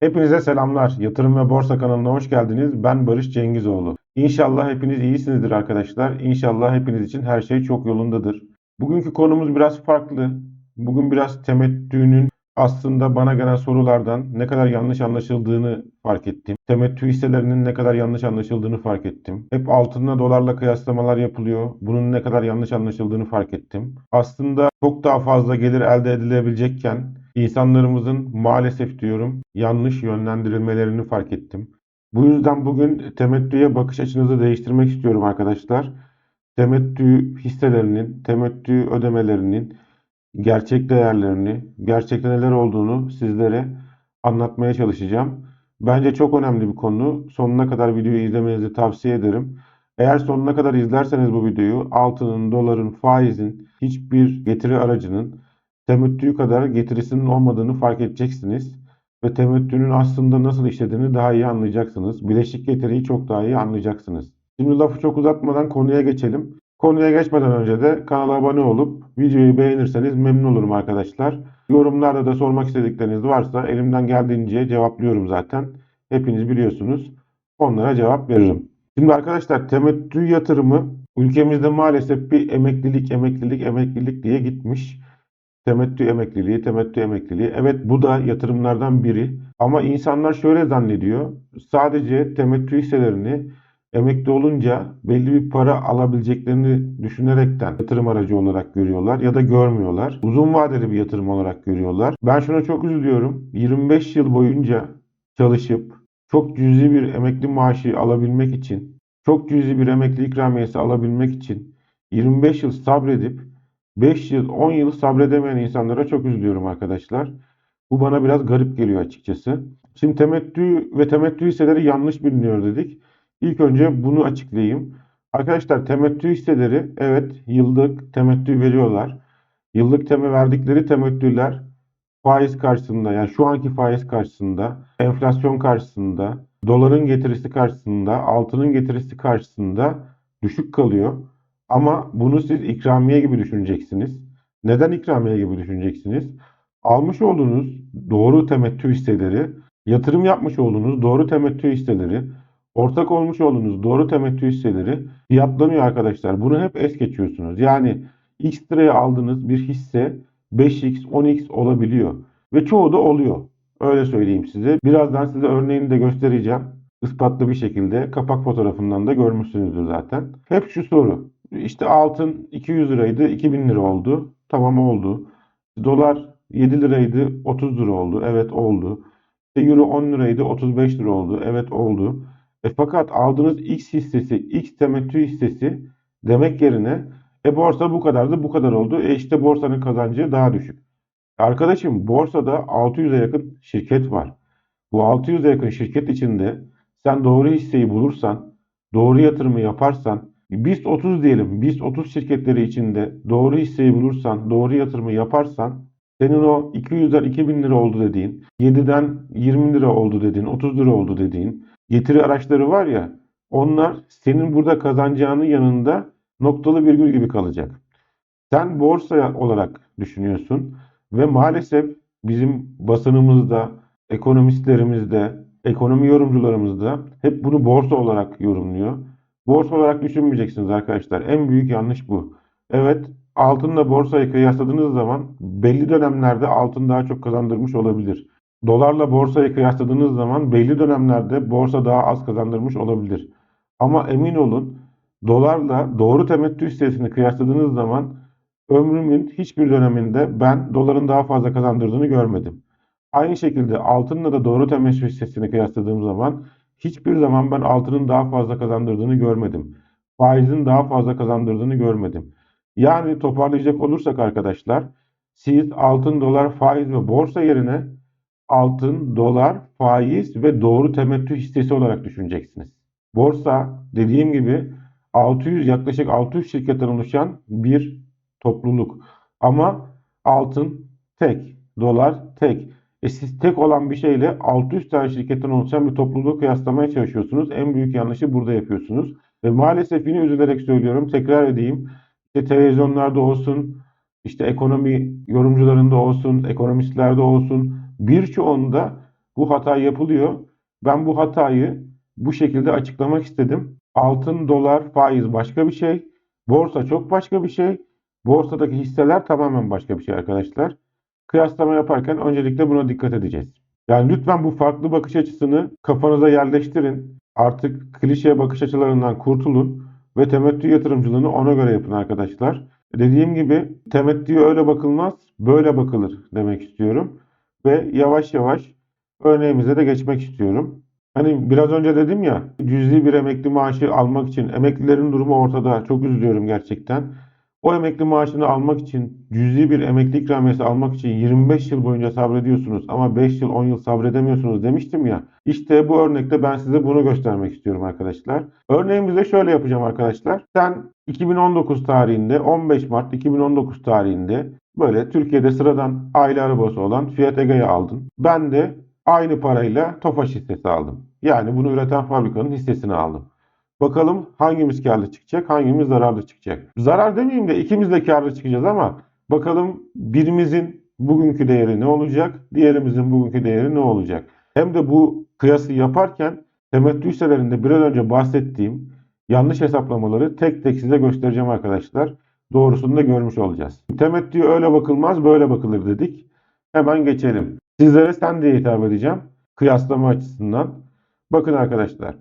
Hepinize selamlar. Yatırım ve Borsa kanalına hoş geldiniz. Ben Barış Cengizoğlu. İnşallah hepiniz iyisinizdir arkadaşlar. İnşallah hepiniz için her şey çok yolundadır. Bugünkü konumuz biraz farklı. Bugün biraz temettünün aslında bana gelen sorulardan ne kadar yanlış anlaşıldığını fark ettim. Temettü hisselerinin ne kadar yanlış anlaşıldığını fark ettim. Hep altınla dolarla kıyaslamalar yapılıyor. Bunun ne kadar yanlış anlaşıldığını fark ettim. Aslında çok daha fazla gelir elde edilebilecekken insanlarımızın maalesef diyorum yanlış yönlendirilmelerini fark ettim. Bu yüzden bugün temettüye bakış açınızı değiştirmek istiyorum arkadaşlar. Temettü hisselerinin, temettü ödemelerinin gerçek değerlerini, gerçekte neler olduğunu sizlere anlatmaya çalışacağım. Bence çok önemli bir konu. Sonuna kadar videoyu izlemenizi tavsiye ederim. Eğer sonuna kadar izlerseniz bu videoyu altının, doların, faizin hiçbir getiri aracının temettü kadar getirisinin olmadığını fark edeceksiniz. Ve temettünün aslında nasıl işlediğini daha iyi anlayacaksınız. Bileşik getiriyi çok daha iyi anlayacaksınız. Şimdi lafı çok uzatmadan konuya geçelim. Konuya geçmeden önce de kanala abone olup videoyu beğenirseniz memnun olurum arkadaşlar. Yorumlarda da sormak istedikleriniz varsa elimden geldiğince cevaplıyorum zaten. Hepiniz biliyorsunuz. Onlara cevap veririm. Şimdi arkadaşlar temettü yatırımı ülkemizde maalesef bir emeklilik, emeklilik, emeklilik diye gitmiş. Temettü emekliliği, temettü emekliliği. Evet bu da yatırımlardan biri. Ama insanlar şöyle zannediyor. Sadece temettü hisselerini emekli olunca belli bir para alabileceklerini düşünerekten yatırım aracı olarak görüyorlar ya da görmüyorlar. Uzun vadeli bir yatırım olarak görüyorlar. Ben şuna çok üzülüyorum. 25 yıl boyunca çalışıp çok cüzi bir emekli maaşı alabilmek için, çok cüzi bir emekli ikramiyesi alabilmek için 25 yıl sabredip 5 yıl, 10 yıl sabredemeyen insanlara çok üzülüyorum arkadaşlar. Bu bana biraz garip geliyor açıkçası. Şimdi temettü ve temettü hisseleri yanlış biliniyor dedik. İlk önce bunu açıklayayım. Arkadaşlar temettü hisseleri evet yıllık temettü veriyorlar. Yıllık teme verdikleri temettüler faiz karşısında yani şu anki faiz karşısında, enflasyon karşısında, doların getirisi karşısında, altının getirisi karşısında düşük kalıyor. Ama bunu siz ikramiye gibi düşüneceksiniz. Neden ikramiye gibi düşüneceksiniz? Almış olduğunuz doğru temettü hisseleri, yatırım yapmış olduğunuz doğru temettü hisseleri, ortak olmuş olduğunuz doğru temettü hisseleri fiyatlanıyor arkadaşlar. Bunu hep es geçiyorsunuz. Yani X liraya aldığınız bir hisse 5x, 10x olabiliyor. Ve çoğu da oluyor. Öyle söyleyeyim size. Birazdan size örneğini de göstereceğim. Ispatlı bir şekilde kapak fotoğrafından da görmüşsünüzdür zaten. Hep şu soru. İşte altın 200 liraydı 2000 lira oldu. Tamam oldu. Dolar 7 liraydı 30 lira oldu. Evet oldu. Euro 10 liraydı 35 lira oldu. Evet oldu. E fakat aldığınız X hissesi, X temettü hissesi demek yerine e borsa bu kadardı bu kadar oldu. E işte borsanın kazancı daha düşük. Arkadaşım borsada 600'e yakın şirket var. Bu 600'e yakın şirket içinde sen doğru hisseyi bulursan, doğru yatırımı yaparsan, BIST 30 diyelim, BIST 30 şirketleri içinde doğru hisseyi bulursan, doğru yatırımı yaparsan, senin o 200'den 2000 lira oldu dediğin, 7'den 20 lira oldu dediğin, 30 lira oldu dediğin getiri araçları var ya, onlar senin burada kazanacağının yanında noktalı virgül gibi kalacak. Sen borsa olarak düşünüyorsun ve maalesef bizim basınımızda, ekonomistlerimizde, ekonomi yorumcularımız da hep bunu borsa olarak yorumluyor. Borsa olarak düşünmeyeceksiniz arkadaşlar. En büyük yanlış bu. Evet, altınla borsayı kıyasladığınız zaman belli dönemlerde altın daha çok kazandırmış olabilir. Dolarla borsayı kıyasladığınız zaman belli dönemlerde borsa daha az kazandırmış olabilir. Ama emin olun dolarla doğru temettü hissesini kıyasladığınız zaman ömrümün hiçbir döneminde ben doların daha fazla kazandırdığını görmedim. Aynı şekilde altınla da doğru temettü hissesini kıyasladığım zaman hiçbir zaman ben altının daha fazla kazandırdığını görmedim. Faizin daha fazla kazandırdığını görmedim. Yani toparlayacak olursak arkadaşlar siz altın, dolar, faiz ve borsa yerine altın, dolar, faiz ve doğru temettü hissesi olarak düşüneceksiniz. Borsa dediğim gibi 600 yaklaşık 600 şirketten oluşan bir topluluk. Ama altın tek, dolar tek. E siz tek olan bir şeyle 600 tane şirketten oluşan bir topluluğu kıyaslamaya çalışıyorsunuz. En büyük yanlışı burada yapıyorsunuz. Ve maalesef yine üzülerek söylüyorum, tekrar edeyim. İşte televizyonlarda olsun, işte ekonomi yorumcularında olsun, ekonomistlerde olsun birçoğunda bu hata yapılıyor. Ben bu hatayı bu şekilde açıklamak istedim. Altın, dolar, faiz başka bir şey. Borsa çok başka bir şey. Borsadaki hisseler tamamen başka bir şey arkadaşlar. Kıyaslama yaparken öncelikle buna dikkat edeceğiz. Yani lütfen bu farklı bakış açısını kafanıza yerleştirin. Artık klişe bakış açılarından kurtulun ve temettü yatırımcılığını ona göre yapın arkadaşlar. Dediğim gibi temettüye öyle bakılmaz, böyle bakılır demek istiyorum. Ve yavaş yavaş örneğimize de geçmek istiyorum. Hani biraz önce dedim ya cüzi bir emekli maaşı almak için emeklilerin durumu ortada. Çok üzülüyorum gerçekten. O emekli maaşını almak için cüzi bir emekli ikramiyesi almak için 25 yıl boyunca sabrediyorsunuz ama 5 yıl 10 yıl sabredemiyorsunuz demiştim ya. İşte bu örnekte ben size bunu göstermek istiyorum arkadaşlar. Örneğimizde şöyle yapacağım arkadaşlar. Sen 2019 tarihinde 15 Mart 2019 tarihinde böyle Türkiye'de sıradan aile arabası olan Fiat Ege'yi aldın. Ben de aynı parayla Tofaş hissesi aldım. Yani bunu üreten fabrikanın hissesini aldım. Bakalım hangimiz karlı çıkacak, hangimiz zararlı çıkacak. Zarar demeyeyim de ikimiz de karlı çıkacağız ama bakalım birimizin bugünkü değeri ne olacak, diğerimizin bugünkü değeri ne olacak. Hem de bu kıyası yaparken temettü hisselerinde biraz önce bahsettiğim yanlış hesaplamaları tek tek size göstereceğim arkadaşlar. Doğrusunu da görmüş olacağız. Temettüye öyle bakılmaz böyle bakılır dedik. Hemen geçelim. Sizlere sen diye hitap edeceğim. Kıyaslama açısından. Bakın arkadaşlar.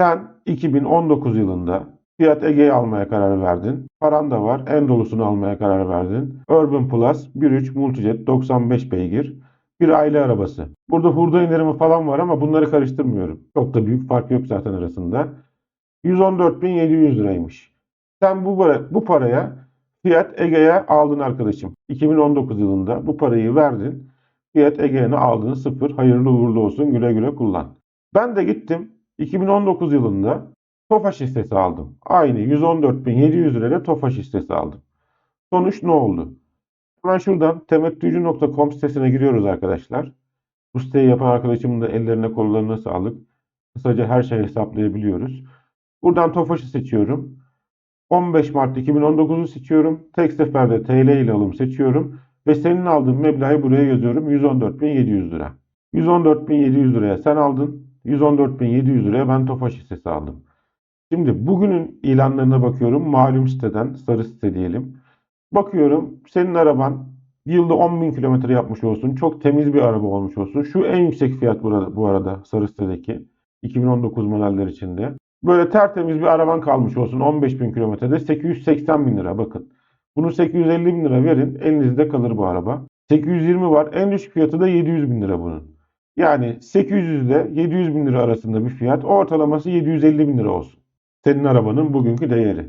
Sen 2019 yılında Fiat Ege'yi almaya karar verdin. Paran da var. En dolusunu almaya karar verdin. Urban Plus 1.3 Multijet 95 beygir. Bir aile arabası. Burada hurda indirimi falan var ama bunları karıştırmıyorum. Çok da büyük fark yok zaten arasında. 114.700 liraymış. Sen bu, para, bu paraya Fiat Ege'ye aldın arkadaşım. 2019 yılında bu parayı verdin. Fiat Ege'ni aldın sıfır. Hayırlı uğurlu olsun güle güle kullan. Ben de gittim 2019 yılında Tofaş hissesi aldım. Aynı 114.700 lirayla Tofaş hissesi aldım. Sonuç ne oldu? Hemen şuradan temettücü.com sitesine giriyoruz arkadaşlar. Bu siteyi yapan arkadaşımın da ellerine kollarına sağlık. Kısaca her şeyi hesaplayabiliyoruz. Buradan Tofaş'ı seçiyorum. 15 Mart 2019'u seçiyorum. Tek seferde TL ile alım seçiyorum. Ve senin aldığın meblağı buraya yazıyorum. 114.700 lira. 114.700 liraya sen aldın. 114.700 liraya ben Tofaş hissesi aldım. Şimdi bugünün ilanlarına bakıyorum. Malum siteden, sarı site diyelim. Bakıyorum senin araban yılda 10.000 kilometre yapmış olsun. Çok temiz bir araba olmuş olsun. Şu en yüksek fiyat burada, bu arada sarı sitedeki. 2019 modeller içinde. Böyle tertemiz bir araban kalmış olsun 15.000 kilometrede 880 bin lira bakın. Bunu 850 bin lira verin elinizde kalır bu araba. 820 var en düşük fiyatı da 700 bin lira bunun. Yani 800 ile 700 bin lira arasında bir fiyat ortalaması 750 bin lira olsun. Senin arabanın bugünkü değeri.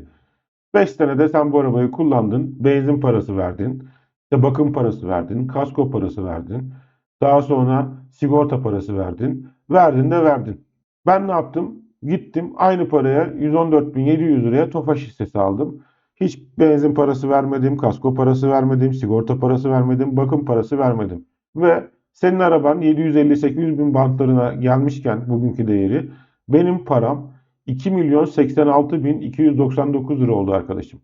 5 senede sen bu arabayı kullandın, benzin parası verdin, işte bakım parası verdin, kasko parası verdin, daha sonra sigorta parası verdin, verdin de verdin. Ben ne yaptım? Gittim aynı paraya 114.700 liraya Tofaş hissesi aldım. Hiç benzin parası vermedim, kasko parası vermedim, sigorta parası vermedim, bakım parası vermedim. Ve senin araban 750-800 bin bantlarına gelmişken bugünkü değeri benim param 2 milyon 86 bin 299 lira oldu arkadaşım.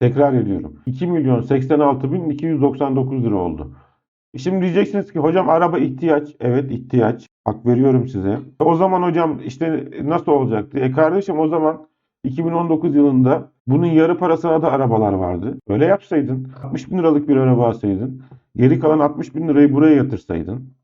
Tekrar ediyorum. 2 milyon 86 bin 299 lira oldu. Şimdi diyeceksiniz ki hocam araba ihtiyaç. Evet ihtiyaç. Hak veriyorum size. O zaman hocam işte nasıl olacaktı? E kardeşim o zaman 2019 yılında bunun yarı parasına da arabalar vardı. Öyle yapsaydın 60 bin liralık bir araba alsaydın. Geri kalan 60 bin lirayı buraya yatırsaydın.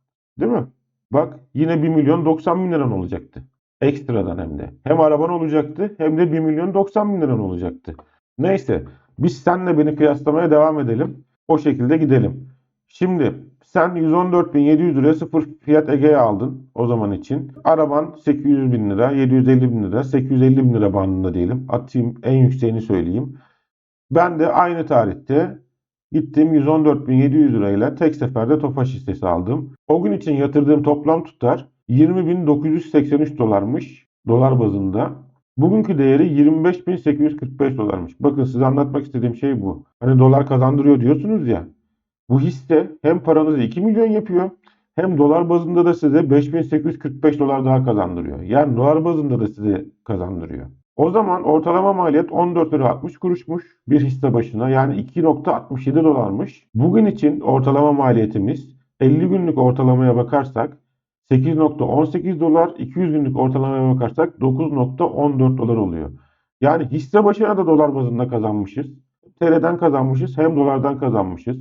Değil mi? Bak yine 1 milyon 90 bin liran olacaktı. Ekstradan hem de. Hem araban olacaktı hem de 1 milyon 90 bin liran olacaktı. Neyse biz senle beni kıyaslamaya devam edelim. O şekilde gidelim. Şimdi sen 114.700 liraya sıfır fiyat Ege'ye aldın o zaman için. Araban 800 bin lira, 750 bin lira, 850 bin lira bandında diyelim. Atayım en yükseğini söyleyeyim. Ben de aynı tarihte gittim 114.700 lirayla tek seferde Tofaş hissesi aldım. O gün için yatırdığım toplam tutar 20.983 dolarmış dolar bazında. Bugünkü değeri 25.845 dolarmış. Bakın size anlatmak istediğim şey bu. Hani dolar kazandırıyor diyorsunuz ya. Bu hisse hem paranızı 2 milyon yapıyor hem dolar bazında da size 5845 dolar daha kazandırıyor. Yani dolar bazında da size kazandırıyor. O zaman ortalama maliyet 14 lira 60 kuruşmuş bir hisse başına yani 2.67 dolarmış. Bugün için ortalama maliyetimiz 50 günlük ortalamaya bakarsak 8.18 dolar, 200 günlük ortalamaya bakarsak 9.14 dolar oluyor. Yani hisse başına da dolar bazında kazanmışız. TL'den kazanmışız hem dolardan kazanmışız.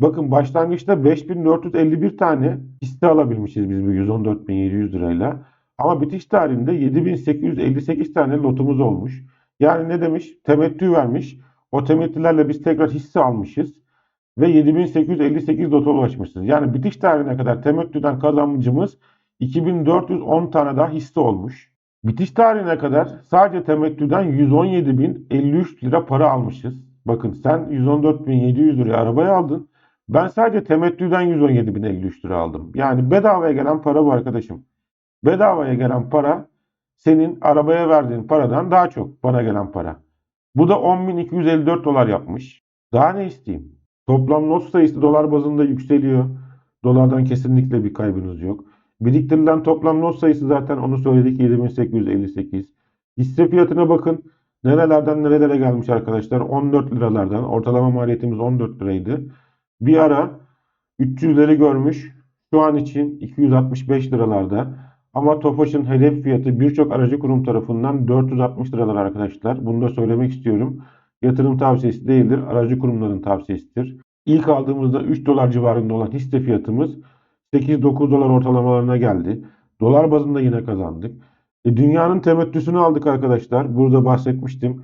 Bakın başlangıçta 5451 tane hisse alabilmişiz biz bu 114.700 lirayla. Ama bitiş tarihinde 7858 tane lotumuz olmuş. Yani ne demiş? Temettü vermiş. O temettülerle biz tekrar hisse almışız. Ve 7858 lota ulaşmışız. Yani bitiş tarihine kadar temettüden kazancımız 2410 tane daha hisse olmuş. Bitiş tarihine kadar sadece temettüden 117.053 lira para almışız. Bakın sen 114.700 liraya arabayı aldın. Ben sadece temettüden 117.053 lira aldım. Yani bedavaya gelen para bu arkadaşım. Bedavaya gelen para senin arabaya verdiğin paradan daha çok bana gelen para. Bu da 10.254 dolar yapmış. Daha ne isteyeyim? Toplam not sayısı dolar bazında yükseliyor. Dolardan kesinlikle bir kaybınız yok. Biriktirilen toplam not sayısı zaten onu söyledik 7858. Hisse fiyatına bakın. Nerelerden nerelere gelmiş arkadaşlar? 14 liralardan. Ortalama maliyetimiz 14 liraydı. Bir ara 300'leri görmüş. Şu an için 265 liralarda. Ama Tofaş'ın hedef fiyatı birçok aracı kurum tarafından 460 liralar arkadaşlar. Bunu da söylemek istiyorum. Yatırım tavsiyesi değildir. Aracı kurumların tavsiyesidir. İlk aldığımızda 3 dolar civarında olan hisse fiyatımız 8-9 dolar ortalamalarına geldi. Dolar bazında yine kazandık. E, dünyanın temettüsünü aldık arkadaşlar. Burada bahsetmiştim.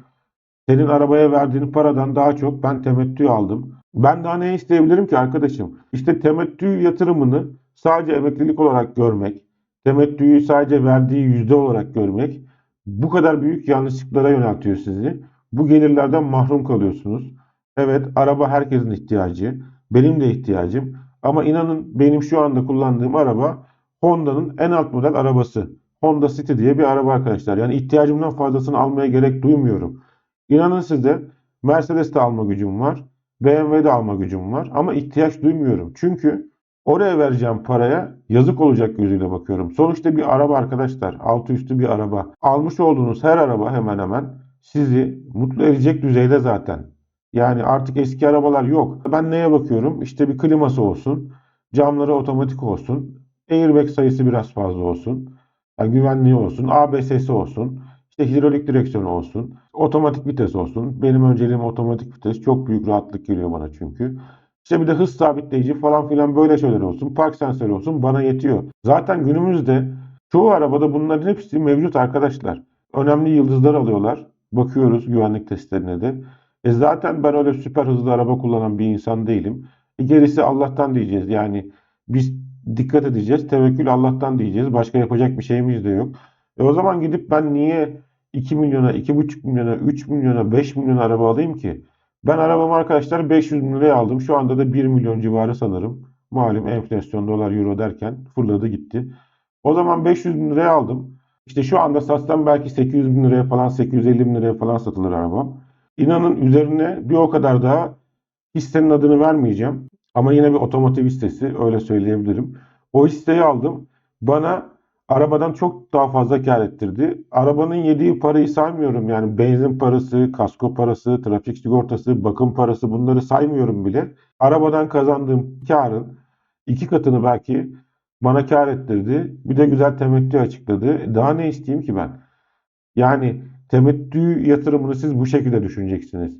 Senin arabaya verdiğin paradan daha çok ben temettü aldım. Ben daha ne isteyebilirim ki arkadaşım? İşte temettü yatırımını sadece emeklilik olarak görmek, temettüyü sadece verdiği yüzde olarak görmek bu kadar büyük yanlışlıklara yöneltiyor sizi. Bu gelirlerden mahrum kalıyorsunuz. Evet araba herkesin ihtiyacı. Benim de ihtiyacım. Ama inanın benim şu anda kullandığım araba Honda'nın en alt model arabası. Honda City diye bir araba arkadaşlar. Yani ihtiyacımdan fazlasını almaya gerek duymuyorum. İnanın size Mercedes'te alma gücüm var. BMW'de alma gücüm var. Ama ihtiyaç duymuyorum. Çünkü oraya vereceğim paraya yazık olacak gözüyle bakıyorum. Sonuçta bir araba arkadaşlar. Altı üstü bir araba. Almış olduğunuz her araba hemen hemen sizi mutlu edecek düzeyde zaten. Yani artık eski arabalar yok. Ben neye bakıyorum? İşte bir kliması olsun. Camları otomatik olsun. Airbag sayısı biraz fazla olsun. Yani güvenliği olsun. ABS'si olsun. İşte hidrolik direksiyonu olsun. Otomatik vites olsun. Benim önceliğim otomatik vites. Çok büyük rahatlık geliyor bana çünkü. İşte bir de hız sabitleyici falan filan böyle şeyler olsun. Park sensörü olsun bana yetiyor. Zaten günümüzde çoğu arabada bunların hepsi mevcut arkadaşlar. Önemli yıldızlar alıyorlar. Bakıyoruz güvenlik testlerine de. E zaten ben öyle süper hızlı araba kullanan bir insan değilim. E gerisi Allah'tan diyeceğiz. Yani biz dikkat edeceğiz. Tevekkül Allah'tan diyeceğiz. Başka yapacak bir şeyimiz de yok. E o zaman gidip ben niye 2 milyona, 2,5 milyona, 3 milyona, 5 milyon araba alayım ki? Ben arabamı arkadaşlar 500 bin liraya aldım. Şu anda da 1 milyon civarı sanırım. Malum enflasyon, dolar, euro derken fırladı gitti. O zaman 500 bin liraya aldım. İşte şu anda satsam belki 800 bin liraya falan, 850 bin liraya falan satılır arabam. İnanın üzerine bir o kadar daha hissenin adını vermeyeceğim. Ama yine bir otomotiv hissesi öyle söyleyebilirim. O hisseyi aldım. Bana arabadan çok daha fazla kar ettirdi. Arabanın yediği parayı saymıyorum. Yani benzin parası, kasko parası, trafik sigortası, bakım parası bunları saymıyorum bile. Arabadan kazandığım karın iki katını belki bana kar ettirdi. Bir de güzel temettü açıkladı. Daha ne isteyeyim ki ben? Yani temettü yatırımını siz bu şekilde düşüneceksiniz.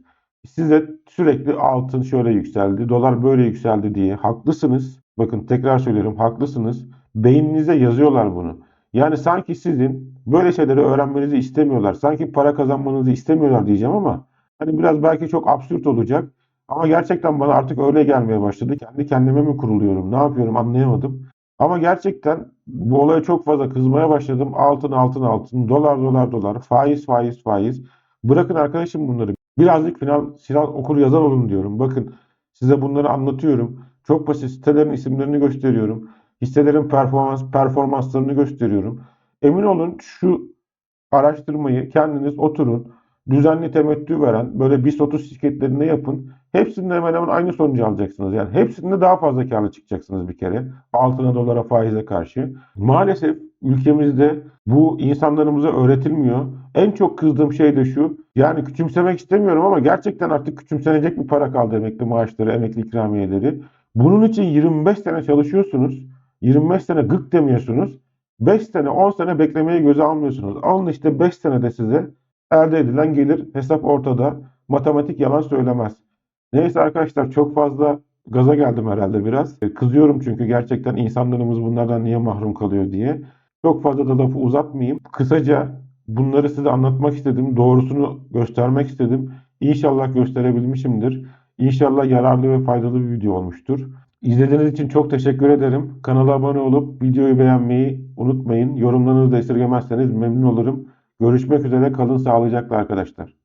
Size sürekli altın şöyle yükseldi, dolar böyle yükseldi diye haklısınız. Bakın tekrar söylüyorum haklısınız. Beyninize yazıyorlar bunu. Yani sanki sizin böyle şeyleri öğrenmenizi istemiyorlar. Sanki para kazanmanızı istemiyorlar diyeceğim ama hani biraz belki çok absürt olacak. Ama gerçekten bana artık öyle gelmeye başladı. Kendi kendime mi kuruluyorum, ne yapıyorum anlayamadım. Ama gerçekten bu olaya çok fazla kızmaya başladım. Altın, altın, altın, dolar, dolar, dolar, faiz, faiz, faiz. Bırakın arkadaşım bunları. Birazcık final, final okur yazar olun diyorum. Bakın size bunları anlatıyorum. Çok basit sitelerin isimlerini gösteriyorum. Hisselerin performans performanslarını gösteriyorum. Emin olun şu araştırmayı kendiniz oturun. düzenli temettü veren böyle BIST 30 şirketlerinde yapın. Hepsinde hemen hemen aynı sonucu alacaksınız. Yani hepsinde daha fazla karlı çıkacaksınız bir kere. Altına dolara faize karşı. Maalesef ülkemizde bu insanlarımıza öğretilmiyor. En çok kızdığım şey de şu. Yani küçümsemek istemiyorum ama gerçekten artık küçümsenecek bir para kaldı emekli maaşları, emekli ikramiyeleri. Bunun için 25 sene çalışıyorsunuz. 25 sene gık demiyorsunuz. 5 sene 10 sene beklemeyi göze almıyorsunuz. Alın işte 5 senede size elde edilen gelir hesap ortada. Matematik yalan söylemez. Neyse arkadaşlar çok fazla gaza geldim herhalde biraz. E, Kızıyorum çünkü gerçekten insanlarımız bunlardan niye mahrum kalıyor diye. Çok fazla da lafı uzatmayayım. Kısaca bunları size anlatmak istedim. Doğrusunu göstermek istedim. İnşallah gösterebilmişimdir. İnşallah yararlı ve faydalı bir video olmuştur. İzlediğiniz için çok teşekkür ederim. Kanala abone olup videoyu beğenmeyi unutmayın. Yorumlarınızı da esirgemezseniz memnun olurum. Görüşmek üzere kalın sağlıcakla arkadaşlar.